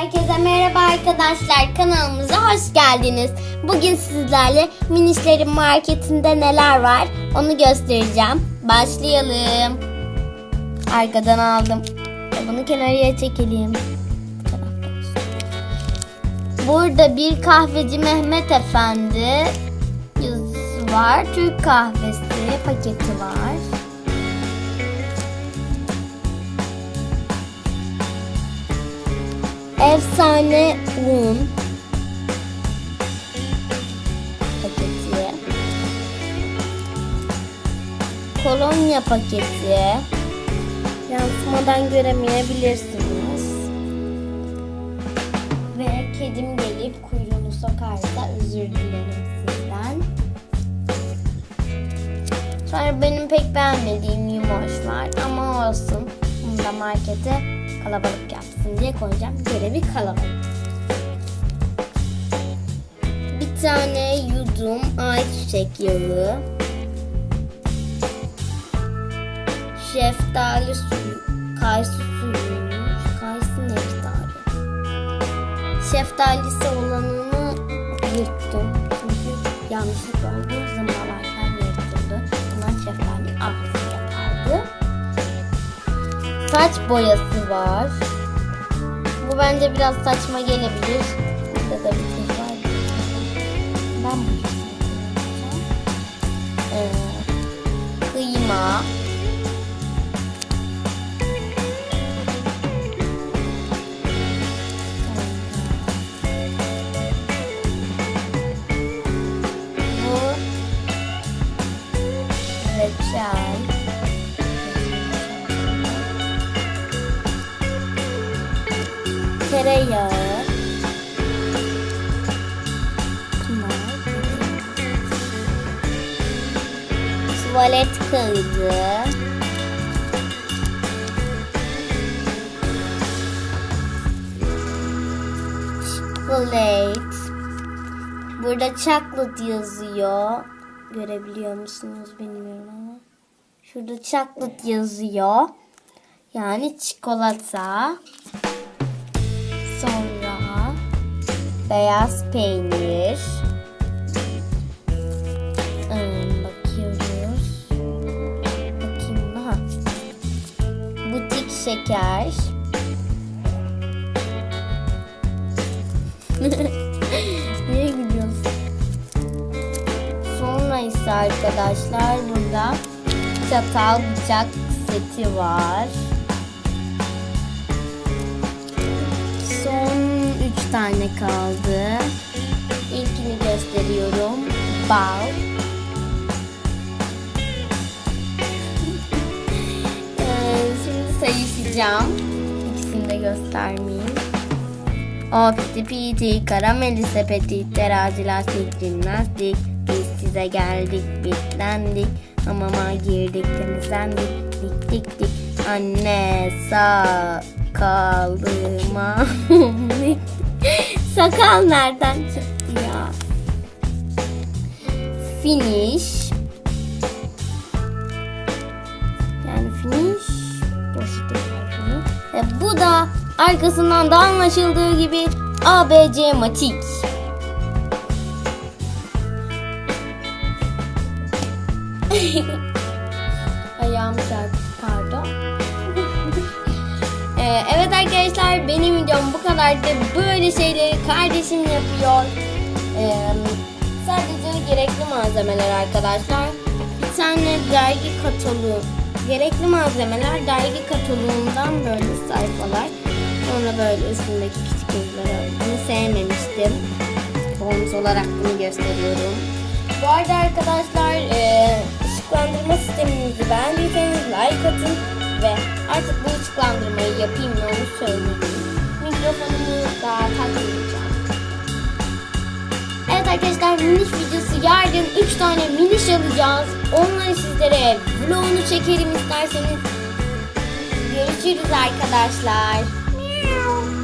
Herkese merhaba arkadaşlar kanalımıza hoş geldiniz. Bugün sizlerle Minişlerin marketinde neler var onu göstereceğim. Başlayalım. Arkadan aldım. Bunu kenarıya çekelim. Burada bir kahveci Mehmet Efendi yazısı var. Türk kahvesi paketi var. Efsane un paketi. Kolonya paketi. Yansımadan göremeyebilirsiniz. Ve kedim gelip kuyruğunu sokarsa özür dilerim sizden. Sonra benim pek beğenmediğim yumoş var ama olsun. Da markete kalabalık yapsın diye koyacağım. Görevi kalabalık. Bir tane yudum ayçiçek yağı. Şeftali suyu, kayısı suyu, kayısı nektarı. Şeftalisi olanını yırttım. Çünkü yanlışlıkla olduğu zamanlardan Saç boyası var. Bu bence biraz saçma gelebilir. Burada da bir kız var. Ben bu ee, Tereyağı. Tuvalet kağıdı. Chocolate. Burada chocolate yazıyor. Görebiliyor musunuz bilmiyorum ama. Şurada chocolate yazıyor. Yani çikolata. Sonra beyaz peynir. Hmm, bakıyoruz. Bakayım daha. Butik şeker. Niye gülüyorsun? Sonra ise arkadaşlar burada çatal bıçak seti var. Tane kaldı. İlkini gösteriyorum. Bal. Ee, şimdi sayışacağım. İkisini de göstermeyeyim. O piti piti, karameli sepeti, terazi lastik, jimnastik. Biz size geldik, bitlendik. Hamama girdik, temizlendik. Dik dik dik. Anne sakalıma. Sakal nereden çıktı ya? Finish. Yani finish. Ve bu da arkasından da anlaşıldığı gibi ABC matik. Ayağım çarptı pardon. Ee, evet arkadaşlar benim videom bu kadardı. Böyle şeyleri kardeşim yapıyor. Ee, sadece gerekli malzemeler arkadaşlar. Bir tane dergi kataloğu. Gerekli malzemeler dergi kataloğundan böyle sayfalar. Sonra böyle üstündeki küçük yazıları. Bunu sevmemiştim. Bonus olarak bunu gösteriyorum. Bu arada arkadaşlar e, ışıklandırma sisteminizi beğendiyseniz like atın ve artık bu ışıklandırmayı yapayım mı onu söyleyeyim. Mikrofonumu daha takmayacağım. Evet arkadaşlar miniş videosu yarın 3 tane miniş alacağız. Onları sizlere vlogunu çekerim isterseniz. Görüşürüz arkadaşlar. Miau.